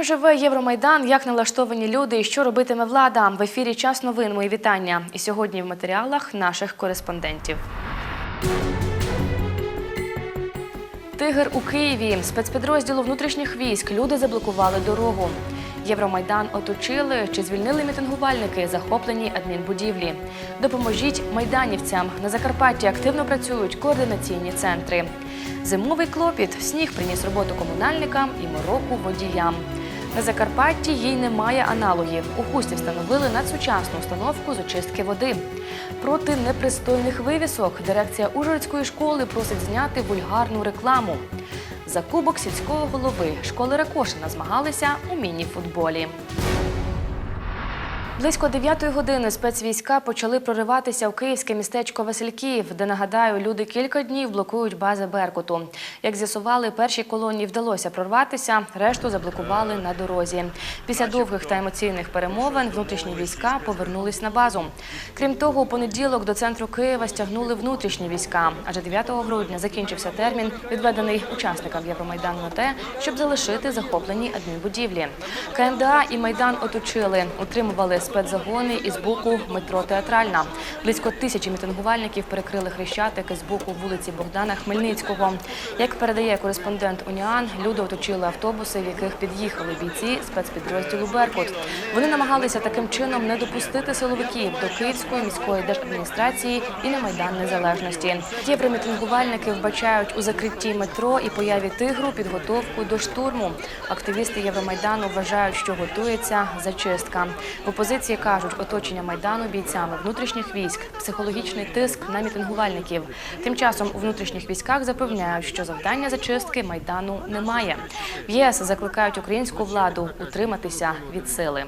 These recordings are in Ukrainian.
Чим живе Євромайдан, як налаштовані люди і що робитиме влада? В ефірі час новин. Мої вітання. І сьогодні в матеріалах наших кореспондентів. Тигр у Києві. Спецпідрозділу внутрішніх військ люди заблокували дорогу. Євромайдан оточили чи звільнили мітингувальники захоплені адмінбудівлі. Допоможіть майданівцям. На Закарпатті активно працюють координаційні центри. Зимовий клопіт сніг приніс роботу комунальникам і мороку водіям. На Закарпатті їй немає аналогів. У Хусті встановили надсучасну установку з очистки води. Проти непристойних вивісок дирекція Ужгородської школи просить зняти вульгарну рекламу. За кубок сільського голови школи Ракошина змагалися у міні-футболі. Близько 9 години спецвійська почали прориватися в київське містечко Васильків, де нагадаю, люди кілька днів блокують бази Беркуту. Як з'ясували, першій колонії вдалося прорватися, решту заблокували на дорозі. Після довгих та емоційних перемовин внутрішні війська повернулись на базу. Крім того, у понеділок до центру Києва стягнули внутрішні війська, адже 9 грудня закінчився термін, відведений учасникам Євромайдану на те, щоб залишити захоплені адмінбудівлі. КМДА і майдан оточили, утримували спецзагони із боку метро Театральна. Близько тисячі мітингувальників перекрили хрещатики з боку вулиці Богдана Хмельницького. Як передає кореспондент Уніан, люди оточили автобуси, в яких під'їхали бійці спецпідрозділу Беркут. Вони намагалися таким чином не допустити силовиків до Київської міської держадміністрації і на майдан незалежності. Євромітингувальники вбачають у закритті метро і появі тигру підготовку до штурму. Активісти Євромайдану вважають, що готується зачистка. В опозиції кажуть, оточення майдану бійцями внутрішніх військ, психологічний тиск на мітингувальників. Тим часом у внутрішніх військах запевняють, що завдання зачистки майдану немає. В ЄС закликають українську владу утриматися від сили.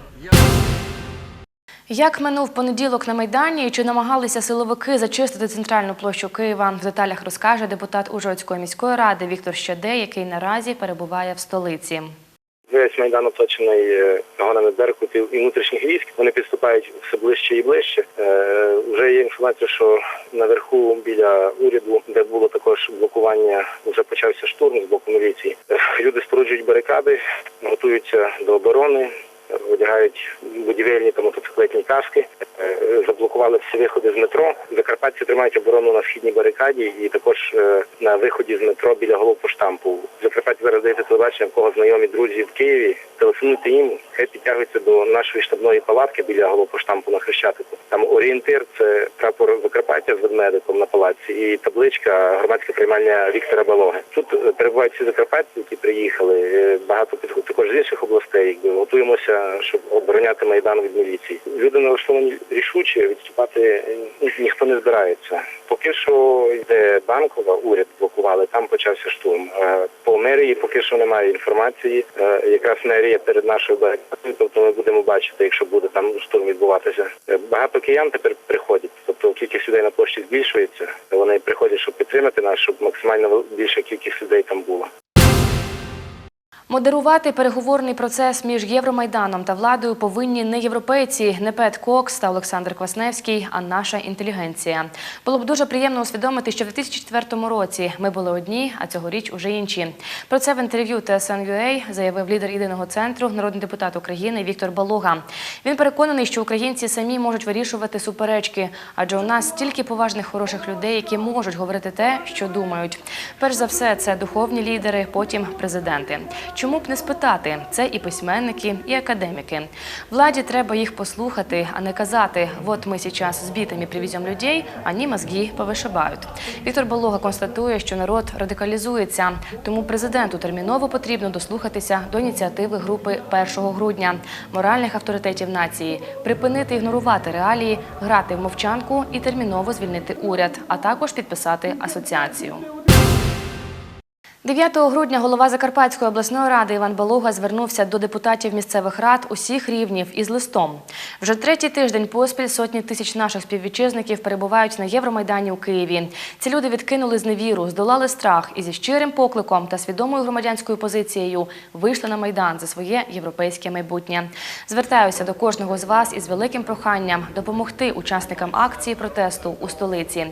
Як минув понеділок на Майдані і чи намагалися силовики зачистити центральну площу Києва? В деталях розкаже депутат Ужгородської міської ради Віктор Щедей, який наразі перебуває в столиці. Весь майдан оточений е, вагонами беркутів і внутрішніх військ. Вони підступають все ближче і ближче. Е, вже є інформація, що наверху біля уряду, де було також блокування, вже почався штурм з боку міліції. Е, люди споруджують барикади, готуються до оборони. Одягають будівельні та мотоциклетні каски, Е, заблокували всі виходи з метро. Закарпатці тримають оборону на східній барикаді і також е, на виході з метро біля головпоштампу. В Закарпатті зараз дається телебачення, в кого знайомі друзі в Києві. Телефонуйте їм, хай підтягуються до нашої штабної палатки біля головпоштампу на Хрещатику. Там орієнтир це прапор Закарпаття з ведмедиком на палаці і табличка громадське приймання Віктора Балоги. Тут е, перебувають всі закарпатці, які приїхали. Багато під- також з інших областей. Готуємося, щоб обороняти майдан від міліції. Люди налаштовані рішуче відступати е, ніхто не збирається. Поки що йде банкова, уряд блокували. Там почався штурм. Е, По мерії поки що немає інформації. Е, Якраз мерія перед нашою барикадою, тобто ми будемо бачити, якщо буде там штурм відбуватися. Багато киян тепер приходять. Тобто кількість людей на площі збільшується. Вони приходять, щоб підтримати нас, щоб максимально більша кількість людей там була. Модерувати переговорний процес між Євромайданом та владою повинні не європейці, не Пет Кокс та Олександр Квасневський, а наша інтелігенція. Було б дуже приємно усвідомити, що в 2004 році ми були одні, а цьогоріч уже інші. Про це в інтерв'ю TSN.ua заявив лідер єдиного центру, народний депутат України Віктор Балога. Він переконаний, що українці самі можуть вирішувати суперечки, адже у нас стільки поважних хороших людей, які можуть говорити те, що думають. Перш за все, це духовні лідери, потім президенти. Чому б не спитати? Це і письменники, і академіки. Владі треба їх послухати, а не казати: от ми зараз збитими привеземо людей, ані мозги повишибають. Віктор Болога констатує, що народ радикалізується, тому президенту терміново потрібно дослухатися до ініціативи групи 1 грудня, моральних авторитетів нації, припинити ігнорувати реалії, грати в мовчанку і терміново звільнити уряд, а також підписати асоціацію. 9 грудня голова Закарпатської обласної ради Іван Балуга звернувся до депутатів місцевих рад усіх рівнів із листом. Вже третій тиждень поспіль сотні тисяч наших співвітчизників перебувають на Євромайдані у Києві. Ці люди відкинули зневіру, здолали страх і зі щирим покликом та свідомою громадянською позицією вийшли на майдан за своє європейське майбутнє. Звертаюся до кожного з вас із великим проханням допомогти учасникам акції протесту у столиці.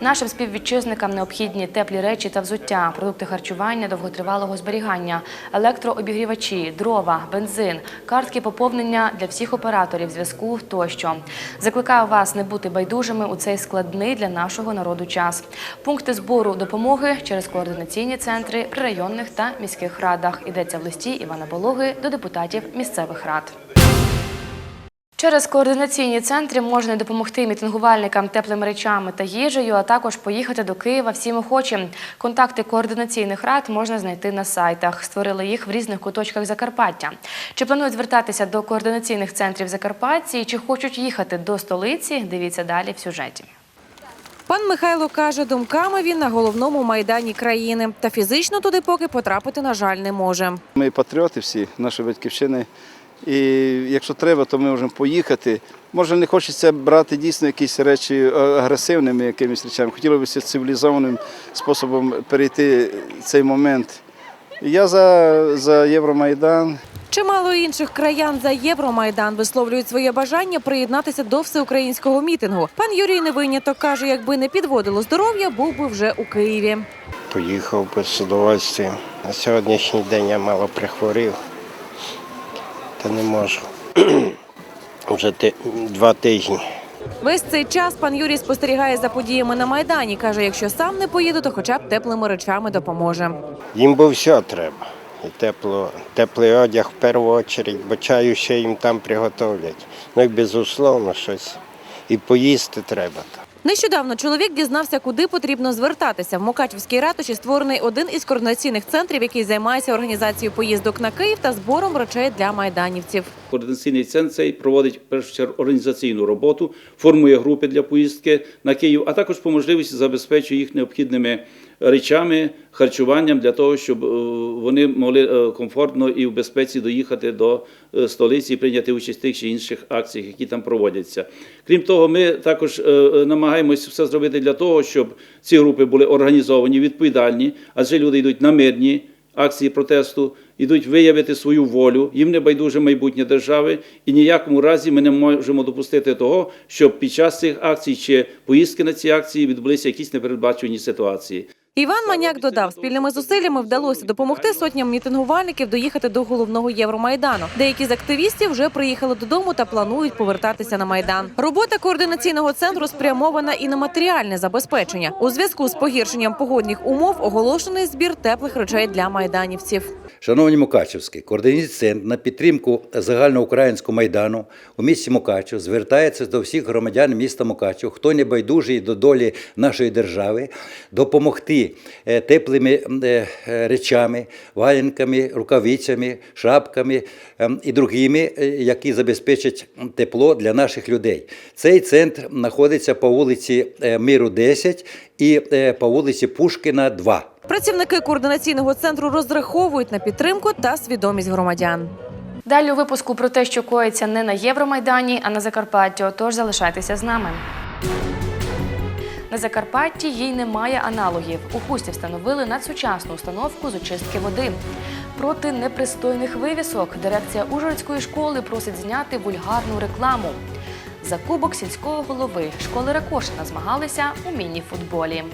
Нашим співвітчизникам необхідні теплі речі та взуття, продукти харчування харчування довготривалого зберігання, електрообігрівачі, дрова, бензин, картки поповнення для всіх операторів зв'язку тощо. Закликаю вас не бути байдужими у цей складний для нашого народу час. Пункти збору допомоги через координаційні центри при районних та міських радах. Йдеться в листі Івана Бологи до депутатів місцевих рад. Через координаційні центри можна допомогти мітингувальникам теплими речами та їжею, а також поїхати до Києва всім охочим. Контакти координаційних рад можна знайти на сайтах. Створили їх в різних куточках Закарпаття. Чи планують звертатися до координаційних центрів Закарпатті, і чи хочуть їхати до столиці? Дивіться далі в сюжеті. Пан Михайло каже, думками він на головному майдані країни. Та фізично туди поки потрапити, на жаль, не може. Ми патріоти всі, нашої батьківщини. І якщо треба, то ми можемо поїхати. Може, не хочеться брати дійсно якісь речі е, агресивними якимись речами. Хотілося б цивілізованим способом перейти цей момент. Я за, за Євромайдан. Чимало інших краян за Євромайдан висловлюють своє бажання приєднатися до всеукраїнського мітингу. Пан Юрій не виняток каже, якби не підводило здоров'я, був би вже у Києві. Поїхав би з удовольствием. На сьогоднішній день я мало прихворів, та не можу. Вже ти- два тижні. Весь цей час пан Юрій спостерігає за подіями на майдані. каже, якщо сам не поїде, то хоча б теплими речами допоможе. Їм бо все треба. І тепло, теплий одяг в першу чергу, бо чаю ще їм там приготовлять. Ну і безусловно щось. І поїсти треба. Нещодавно чоловік дізнався, куди потрібно звертатися. В Мукачівській ратуші створений один із координаційних центрів, який займається організацією поїздок на Київ та збором речей для майданівців. Координаційний центр цей проводить першу чергу організаційну роботу, формує групи для поїздки на Київ, а також по можливості забезпечує їх необхідними речами, харчуванням для того, щоб е, вони могли е, комфортно і в безпеці доїхати до е, столиці і прийняти участь в тих чи інших акціях, які там проводяться. Крім того, ми також намагаємось все зробити для того, щоб ці групи були організовані, відповідальні, адже люди йдуть на мирні акції протесту, ідуть виявити свою волю, їм не байдуже майбутнє держави, і ніякому разі ми не можемо допустити того, щоб під час цих акцій чи поїздки на ці акції відбулися якісь непередбачені ситуації. Іван Маняк додав, спільними зусиллями вдалося допомогти сотням мітингувальників доїхати до головного Євромайдану. Деякі з активістів вже приїхали додому та планують повертатися на майдан. Робота координаційного центру спрямована і на матеріальне забезпечення. У зв'язку з погіршенням погодних умов оголошений збір теплих речей для майданівців. Шановні Мукачівські, координаційний центр на підтримку загальноукраїнського майдану у місті Мукачев звертається до всіх громадян міста Мукачев, хто не байдужий до долі нашої держави, допомогти е, теплими е, е, речами, валенками, рукавицями, шапками ем, і другими, які забезпечать тепло для наших людей. Цей центр знаходиться по вулиці Миру 10 і по вулиці Пушкіна 2. Працівники координаційного центру розраховують на підтримку та свідомість громадян. Далі у випуску про те, що коїться не на Євромайдані, а на Закарпатті. Отож, залишайтеся з нами. На Закарпатті їй немає аналогів. У Хусті встановили надсучасну установку з очистки води. Проти непристойних вивісок дирекція Ужгородської школи просить зняти вульгарну рекламу. За кубок сільського голови школи Ракошина змагалися у міні-футболі.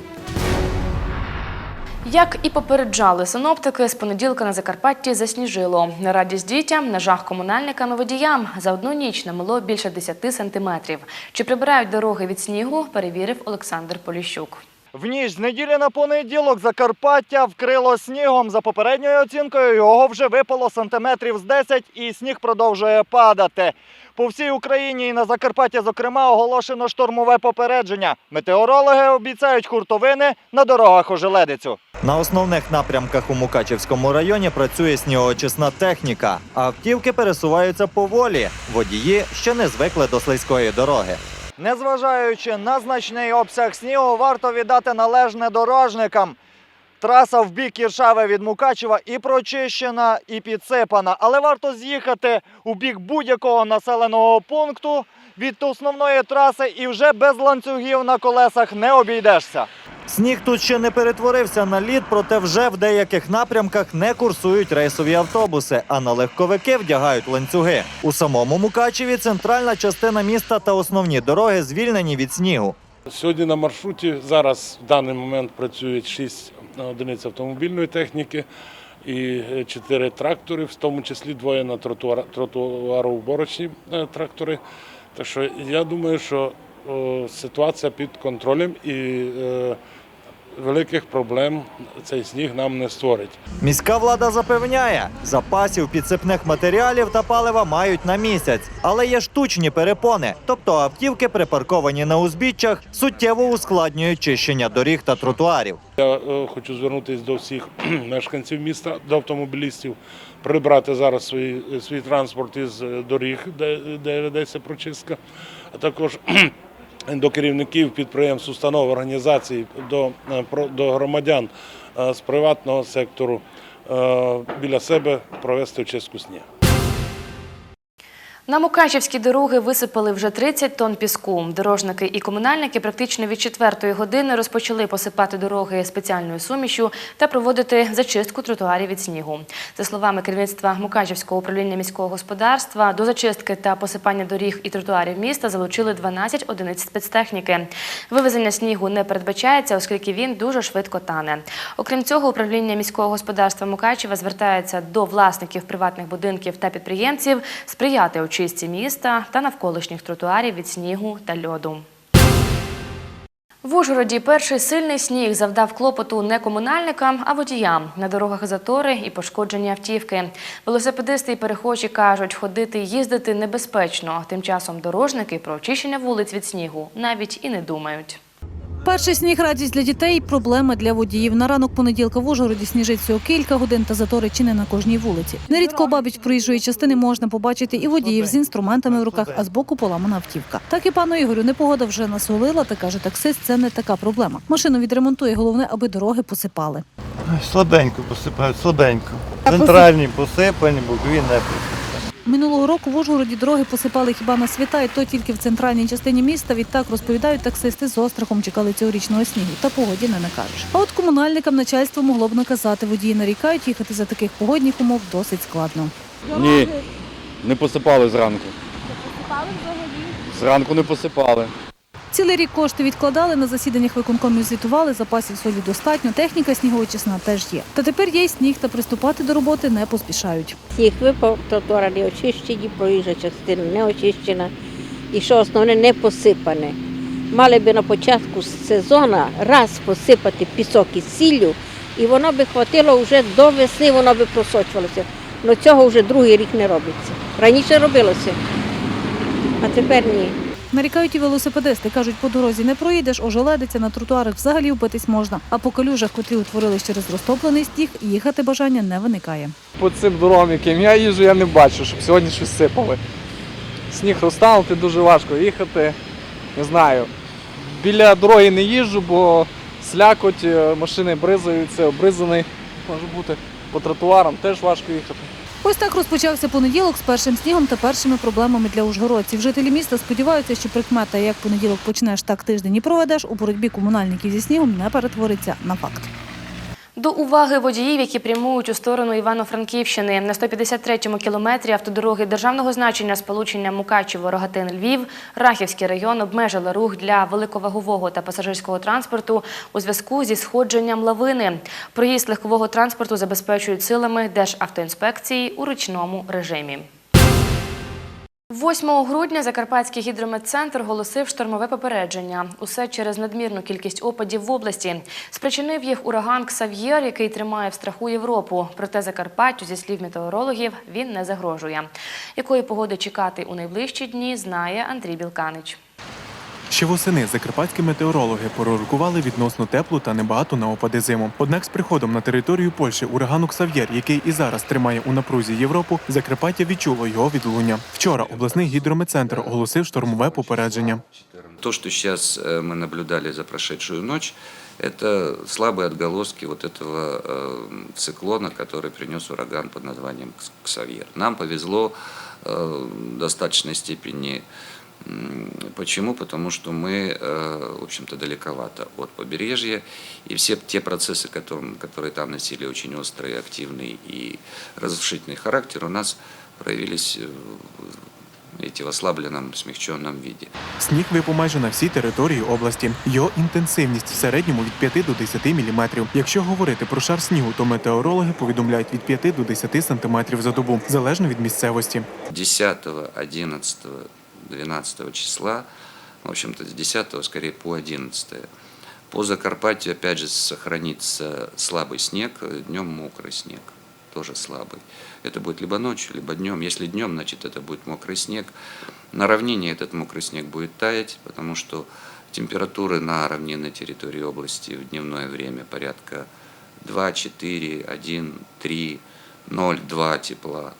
Як і попереджали синоптики, з понеділка на Закарпатті засніжило. На радість дітям, на жах комунальникам і водіям за одну ніч намило більше 10 сантиметрів. Чи прибирають дороги від снігу, перевірив Олександр Поліщук. В ніч з неділі на понеділок Закарпаття вкрило снігом. За попередньою оцінкою його вже випало сантиметрів з 10 і сніг продовжує падати. По всій Україні і на Закарпатті, зокрема, оголошено штормове попередження. Метеорологи обіцяють хуртовини на дорогах у Желедицю. На основних напрямках у Мукачевському районі працює снігоочисна техніка. Автівки пересуваються поволі. Водії ще не звикли до слизької дороги. Незважаючи на значний обсяг снігу, варто віддати належне дорожникам. Траса в бік Іршави від Мукачева і прочищена, і підсипана. Але варто з'їхати у бік будь-якого населеного пункту від основної траси і вже без ланцюгів на колесах не обійдешся. Сніг тут ще не перетворився на лід, проте вже в деяких напрямках не курсують рейсові автобуси, а на легковики вдягають ланцюги. У самому Мукачеві центральна частина міста та основні дороги звільнені від снігу. Сьогодні на маршруті зараз в даний момент працюють шість одиниць автомобільної техніки і е, чотири трактори, в тому числі двоє на тротуар, тротуароуборочні е, трактори. Так що я думаю, що ситуація під контролем і е, великих проблем цей сніг нам не створить. Міська влада запевняє, запасів підсипних матеріалів та палива мають на місяць, але є штучні перепони, тобто автівки, припарковані на узбіччях, суттєво ускладнюють чищення доріг та тротуарів. Я е, хочу звернутися до всіх мешканців міста, до автомобілістів, прибрати зараз свій, свій транспорт із е, доріг, де, де ведеться прочистка, а також до керівників підприємств, установ, організацій, до, е, до громадян е, з приватного сектору е, біля себе провести очистку снігу. На Мукачівські дороги висипали вже 30 тонн піску. Дорожники і комунальники практично від четвертої години розпочали посипати дороги спеціальною сумішю та проводити зачистку тротуарів від снігу. За словами керівництва Мукачівського управління міського господарства, до зачистки та посипання доріг і тротуарів міста залучили 12 одиниць спецтехніки. Вивезення снігу не передбачається, оскільки він дуже швидко тане. Окрім цього, управління міського господарства Мукачева звертається до власників приватних будинків та підприємців сприяти очистці міста та навколишніх тротуарів від снігу та льоду. В Ужгороді перший сильний сніг завдав клопоту не комунальникам, а водіям. На дорогах затори і пошкоджені автівки. Велосипедисти і перехожі кажуть, ходити і їздити небезпечно. Тим часом дорожники про очищення вулиць від снігу навіть і не думають. Перший сніг радість для дітей, проблеми для водіїв. На ранок понеділка в Ужгороді сніжить всього кілька годин та затори чи не на кожній вулиці. Нерідко обабіч проїжджої частини можна побачити і водіїв з інструментами в руках, а збоку поламана автівка. Так і пану Ігорю непогода вже насолила, та каже таксист, це не така проблема. Машину відремонтує, головне, аби дороги посипали. Слабенько посипають, слабенько. Центральні посипані, бокові не посипані. Минулого року в Ужгороді дороги посипали хіба на свята, і то тільки в центральній частині міста. Відтак розповідають таксисти з острахом чекали цьогорічного снігу. Та погоді не накажеш. А от комунальникам начальство могло б наказати. Водії нарікають, їхати за таких погодних умов досить складно. Ні, не посипали зранку. Посипали взагалі? Зранку не посипали. Цілий рік кошти відкладали, на засіданнях виконкомів звітували, запасів солі достатньо, техніка снігоочисна теж є. Та тепер є сніг, та приступати до роботи не поспішають. Сніг випав, тротуари не очищені, проїжджа частина не очищена. І що основне, не посипане. Мали би на початку сезону раз посипати пісок із сіллю, і воно би хватило вже до весни, воно би просочувалося. Але цього вже другий рік не робиться. Раніше робилося, а тепер ні. Нарікають і велосипедисти. Кажуть, по дорозі не проїдеш, ожеледиться, на тротуарах взагалі вбитись можна. А по калюжах, котрі утворились через розтоплений сніг, їхати бажання не виникає. По цим дорогам, яким я їжджу, я не бачу, щоб сьогодні щось сипали. Сніг розтанути дуже важко їхати. Не знаю. Біля дороги не їжджу, бо слякоть, е, машини бризаються, обризаний. Може бути по тротуарам теж важко їхати. Ось так розпочався понеділок з першим снігом та першими проблемами для ужгородців. Жителі міста сподіваються, що прикмета, як понеділок почнеш, так тиждень і проведеш, у боротьбі комунальників зі снігом не перетвориться на факт. До уваги водіїв, які прямують у сторону Івано-Франківщини. На 153-му кілометрі автодороги державного значення сполучення Мукачево-Рогатин-Львів, Рахівський район обмежили рух для великовагового та пасажирського транспорту у зв'язку зі сходженням лавини. Проїзд легкового транспорту забезпечують силами Державтоінспекції у ручному режимі. 8 грудня Закарпатський гідрометцентр голосив штормове попередження. Усе через надмірну кількість опадів в області. Спричинив їх ураган Ксав'єр, який тримає в страху Європу. Проте Закарпаттю, зі слів метеорологів, він не загрожує. Якої погоди чекати у найближчі дні, знає Андрій Білканич. Ще восени закарпатські метеорологи пророкували відносно теплу та небагато на опади зиму. Однак з приходом на територію Польщі урагану Ксав'єр, який і зараз тримає у напрузі Європу, Закарпаття відчуло його відлуння. Вчора обласний гідрометцентр оголосив штормове попередження. То, что сейчас э, мы наблюдали за прошедшую ночь, это слабые отголоски вот этого э, циклона, который принес ураган под названием Кс- Ксавьер. Нам повезло э, в достаточной степени. М, Почему? Потому что мы, э, в общем-то, далековато от побережья, и все те процессы, которым- которые там носили очень острый, активный и разрушительный характер, у нас проявились э, видите, в ослабленном, смягченном виде. Сніг випав майже на всій території області. Його інтенсивність в середньому від 5 до 10 мм. Якщо говорити про шар снігу, то метеорологи повідомляють від 5 до 10 см за добу, залежно від місцевості. 10, 11, 12 числа, в общем-то, с 10 скорее по 11. По Закарпатью, опять же, сохранится слабый снег, днем мокрый снег, тоже слабый. Это будет либо ночью, либо днем. Если днем, значит, это будет мокрый снег. На равнине этот мокрый снег будет таять, потому что температуры на равнинной территории области в дневное время порядка 2, 4, 1, 3, 0, 2 тепла.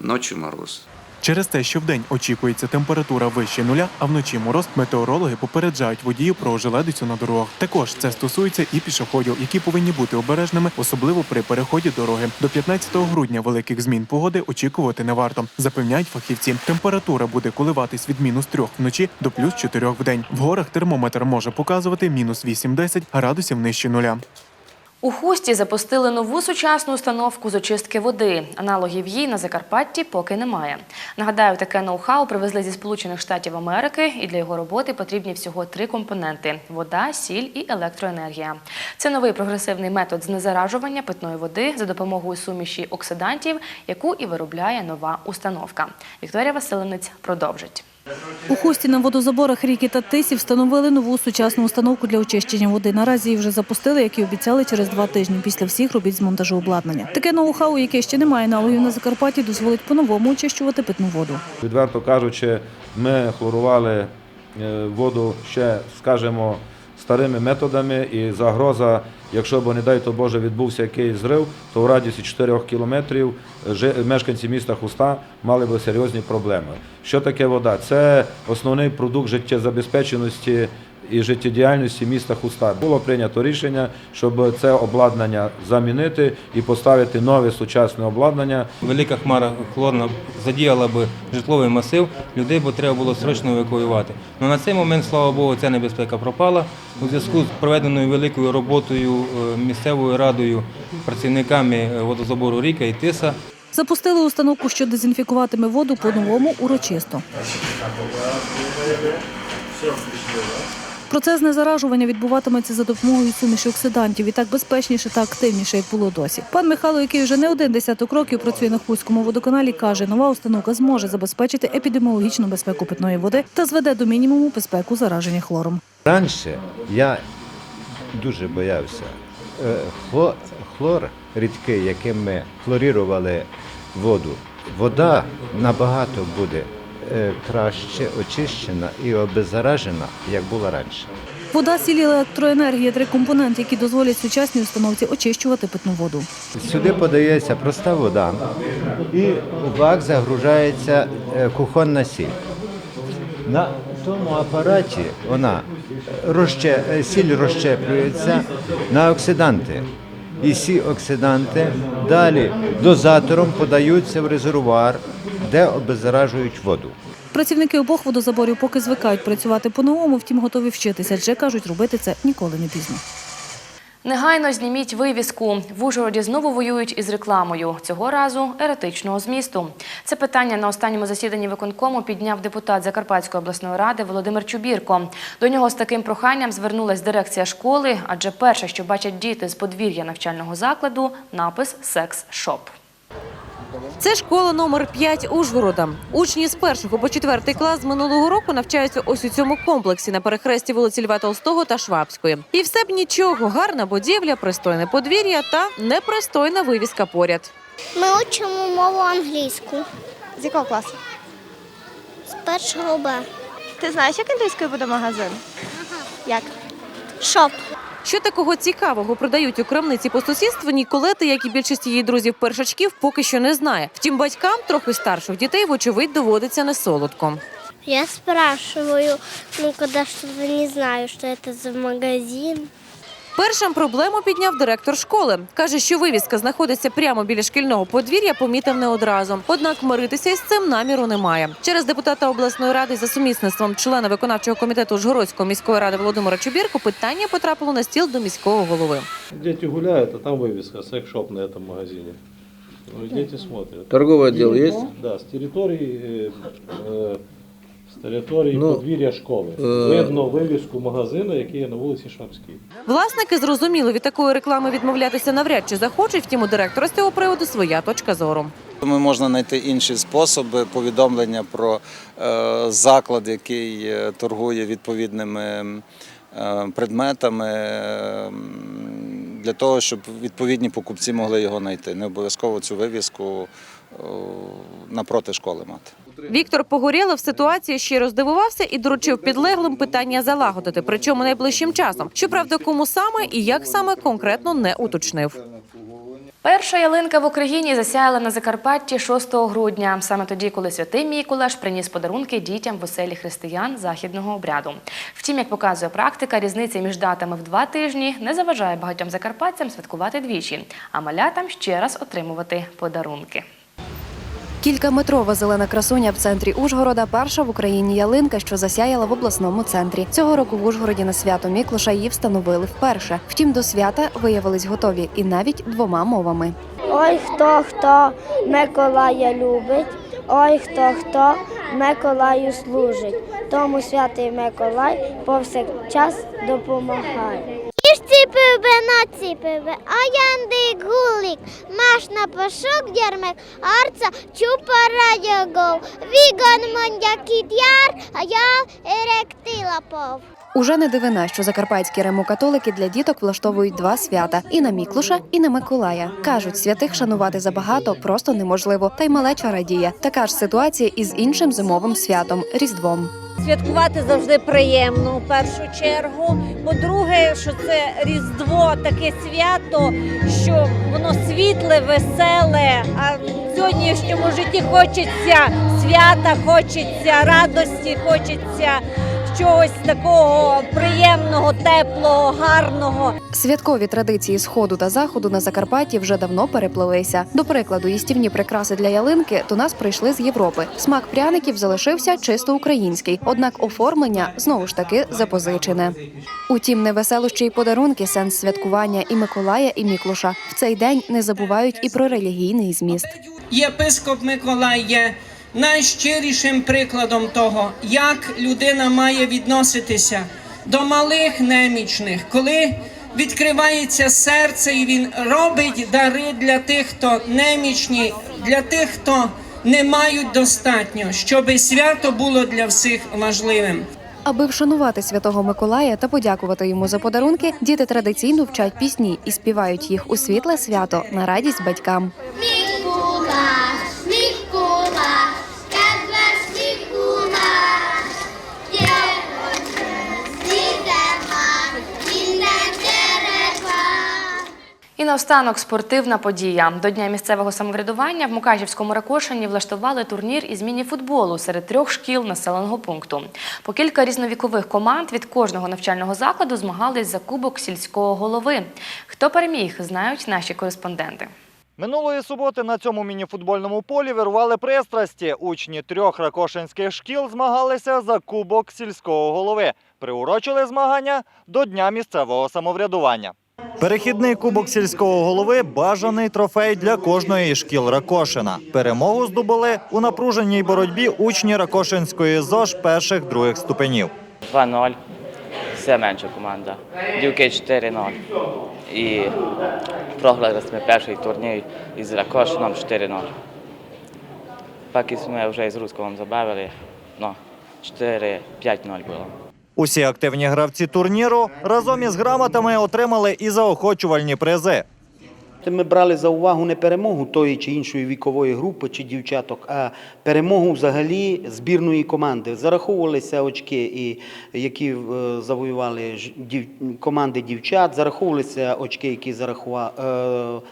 Ночью мороз. Через те, що вдень очікується температура вище нуля, а вночі мороз, метеорологи попереджають водіїв про ожеледицю на дорогах. Також це стосується і пішоходів, які повинні бути обережними, особливо при переході дороги. До 15 грудня великих змін погоди очікувати не варто. Запевняють фахівці. Температура буде коливатись від мінус 3 вночі до плюс 4 в день. В горах термометр може показувати мінус 8-10 градусів нижче нуля. У Хусті запустили нову сучасну установку з очистки води. Аналогів їй на Закарпатті поки немає. Нагадаю, таке ноу-хау привезли зі Сполучених Штатів Америки, і для його роботи потрібні всього три компоненти: вода, сіль і електроенергія. Це новий прогресивний метод знезаражування питної води за допомогою суміші оксидантів, яку і виробляє нова установка. Вікторія Василинець продовжить. У Хусті на водозаборах ріки та Тисі встановили нову сучасну установку для очищення води. Наразі її вже запустили, як і обіцяли, через два тижні після всіх робіт з монтажу обладнання. Таке ноу-хау, яке ще не має на Закарпатті, дозволить по-новому очищувати питну воду. Відверто кажучи, ми хлорували е, воду ще, скажімо, старими методами, і загроза, якщо б, не дай то Боже, відбувся якийсь зрив, то в радіусі 4 кілометрів жи- мешканці міста Хуста мали б серйозні проблеми. Що таке вода? Це основний продукт життєзабезпеченості і життєдіяльності міста Хуста. Було прийнято рішення, щоб це обладнання замінити і поставити нове сучасне обладнання. Велика хмара хлорна задіяла б житловий масив, людей б треба було срочно евакуювати. Ну на цей момент, слава Богу, ця небезпека пропала. У зв'язку з проведеною великою роботою е, місцевою радою, працівниками е, водозабору Ріка і Тиса. Запустили установку, що дезінфікуватиме воду по-новому урочисто. Процес незаражування відбуватиметься за допомогою суміші оксидантів і так безпечніше та активніше, як було досі. Пан Михайло, який вже не один десяток років працює на Хуському водоканалі, каже, нова установка зможе забезпечити епідеміологічну безпеку питної води та зведе до мінімуму безпеку зараження хлором. Раніше я дуже боявся. Е, Хлор рідкий, яким ми хлорірували воду, вода набагато буде краще очищена і обеззаражена, як була раніше. Вода, сіль електроенергія три компоненти, які дозволять сучасній установці очищувати питну воду. Сюди подається проста вода, і у бак загружається е, кухонна сіль. На тому апараті вона розще, е, сіль розщеплюється на оксиданти. І ці оксиданти далі дозатором подаються в резервуар, де обеззаражують воду. Працівники обох водозаборів поки звикають працювати по-новому, втім готові вчитися, адже кажуть, робити це ніколи не пізно. Негайно зніміть вивіску. В Ужгороді знову воюють із рекламою. Цього разу еретичного змісту. Це питання на останньому засіданні виконкому підняв депутат Закарпатської обласної ради Володимир Чубірко. До нього з таким проханням звернулась дирекція школи, адже перше, що бачать діти з подвір'я навчального закладу, напис «Секс-шоп». Це школа номер 5 Ужгорода. Учні з першого по четвертий клас з минулого року навчаються ось у цьому комплексі на перехресті вулиці Льва Толстого та Швабської. І все б нічого, гарна будівля, пристойне подвір'я та непристойна вивіска поряд. Ми учимо мову англійську. З якого класу? З першого Б. Ти знаєш, як англійською буде магазин? Як? Шоп. Що такого цікавого продають у крамниці по сусідству, Ніколети, як і більшість її друзів-першачків, поки що не знає. Втім, батькам трохи старших дітей, вочевидь, доводиться не солодко. Я спрашиваю, ну, когда что-то не знаю, что это за магазин. Першим проблему підняв директор школи. Каже, що вивіска знаходиться прямо біля шкільного подвір'я, помітив не одразу. Однак миритися із цим наміру немає. Через депутата обласної ради за сумісництвом члена виконавчого комітету Ужгородської міської ради Володимира Чубірко питання потрапило на стіл до міського голови. Дети гуляют, а там вывеска секс-шоп на этом магазине. Дети смотрят. Торговый отдел есть? Да, с территории, э, э, з території Ну, подвір'я школи. е, Видно вивіску магазину, який є на вулиці Шапській. Власники зрозуміло від такої реклами відмовлятися навряд чи захочуть. Втім, у директора з цього приводу своя точка зору. Ми можна знайти інші способи повідомлення про е, заклад, який е, торгує відповідними е, предметами, е, для того, щоб відповідні покупці могли його знайти. Не обов'язково цю вивіску е, напроти школи мати. Віктор Погорєлов в ситуації щиро здивувався і доручив підлеглим питання залагодити, причому найближчим часом. Щоправда, кому саме і як саме конкретно не уточнив. Перша ялинка в Україні засяяла на Закарпатті 6 грудня, саме тоді, коли святий Мікулаш приніс подарунки дітям в оселі християн західного обряду. Втім, як показує практика, різниця між датами в два тижні не заважає багатьом закарпатцям святкувати двічі, а малятам ще раз отримувати подарунки. Кількаметрова зелена красуня в центрі Ужгорода перша в Україні ялинка, що засяяла в обласному центрі. Цього року в Ужгороді на свято Міклуша її встановили вперше. Втім, до свята виявились готові і навіть двома мовами. Ой, хто хто Миколая любить, ой, хто хто Миколаю служить. Тому святий Миколай повсякчас допомагає. Ціпив би, а янди гулик, маш на пошук дярмек, арца чупа радягов, віган мондякіт яр, а я еректила пов. Уже не дивина, що закарпатські римокатолики для діток влаштовують два свята і на Міклуша, і на Миколая. кажуть, святих шанувати забагато просто неможливо. Та й малеча радіє. Така ж ситуація і з іншим зимовим святом Різдвом. Святкувати завжди приємно в першу чергу. По-друге, що це Різдво, таке свято, що воно світле, веселе. А в сьогоднішньому житті хочеться свята, хочеться радості, хочеться чогось такого приємного, теплого, гарного. Святкові традиції сходу та заходу на Закарпатті вже давно переплилися. До прикладу, їстівні прикраси для ялинки до нас прийшли з Європи. Смак пряників залишився чисто український, однак оформлення знову ж таки запозичене. Утім, не веселощі й подарунки, сенс святкування і Миколая, і Міклуша в цей день не забувають і про релігійний зміст. Єпископ Миколай є найщирішим прикладом того, як людина має відноситися до малих немічних, коли відкривається серце, і він робить дари для тих, хто немічні, для тих, хто не мають достатньо, щоби свято було для всіх важливим. Аби вшанувати святого Миколая та подякувати йому за подарунки, діти традиційно вчать пісні і співають їх у світле свято на радість батькам. Микулаш, Микулаш, Наостанок спортивна подія. До Дня місцевого самоврядування в Мукачівському Ракошині влаштували турнір із міні-футболу серед трьох шкіл населеного пункту. По кілька різновікових команд від кожного навчального закладу змагались за кубок сільського голови. Хто переміг, знають наші кореспонденти. Минулої суботи на цьому мініфутбольному полі вирували пристрасті. Учні трьох ракошинських шкіл змагалися за кубок сільського голови. Приурочили змагання до Дня місцевого самоврядування. Перехідний кубок сільського голови бажаний трофей для кожної шкіл Ракошина. Перемогу здобули у напруженій боротьбі учні Ракошинської ЗОЖ перших других ступенів. 2-0. Все менша команда. Дівки 4-0. І програли ми перший турнір із Ракошином 4-0. Поки ми вже з Русковим забавили, ну, 4-5-0 було. Усі активні гравці турніру разом із грамотами отримали і заохочувальні призи. Ми брали за увагу не перемогу тої чи іншої вікової групи чи дівчаток, а перемогу взагалі збірної команди. Зараховувалися очки, і, які е, завоювали команди дівчат, зараховувалися очки, які зарахува, е,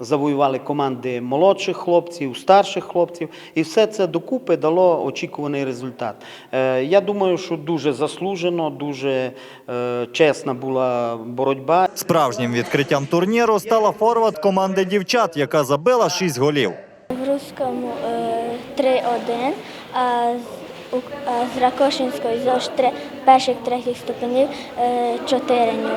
завоювали команди молодших хлопців, старших хлопців. І все це докупи дало очікуваний результат. Е, Я думаю, що дуже заслужено, дуже е, чесна була боротьба. Справжнім відкриттям турніру стала форвард команди дівчат, яка забила 6 голів. В Руському е, 3-1, а з, у- а з Ракошинської три, перших третіх ступенів е, 4 0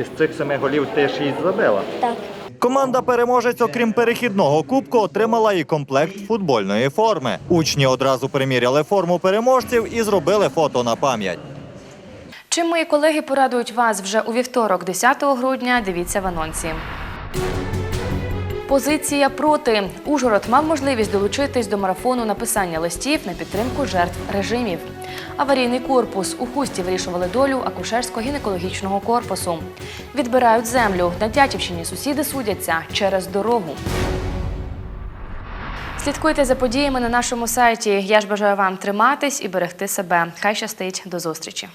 Із цих семи голів ти 6 забила. Так. Команда переможець, окрім перехідного кубку, отримала і комплект футбольної форми. Учні одразу приміряли форму переможців і зробили фото на пам'ять. Чим мої колеги порадують вас вже у вівторок, 10 грудня. Дивіться в анонсі. Позиція проти. Ужгород мав можливість долучитись до марафону написання листів на підтримку жертв режимів. Аварійний корпус у хусті вирішували долю акушерсько-гінекологічного корпусу. Відбирають землю. На Дятівщині сусіди судяться через дорогу. Слідкуйте за подіями на нашому сайті. Я ж бажаю вам триматись і берегти себе. Хай щастить. До зустрічі.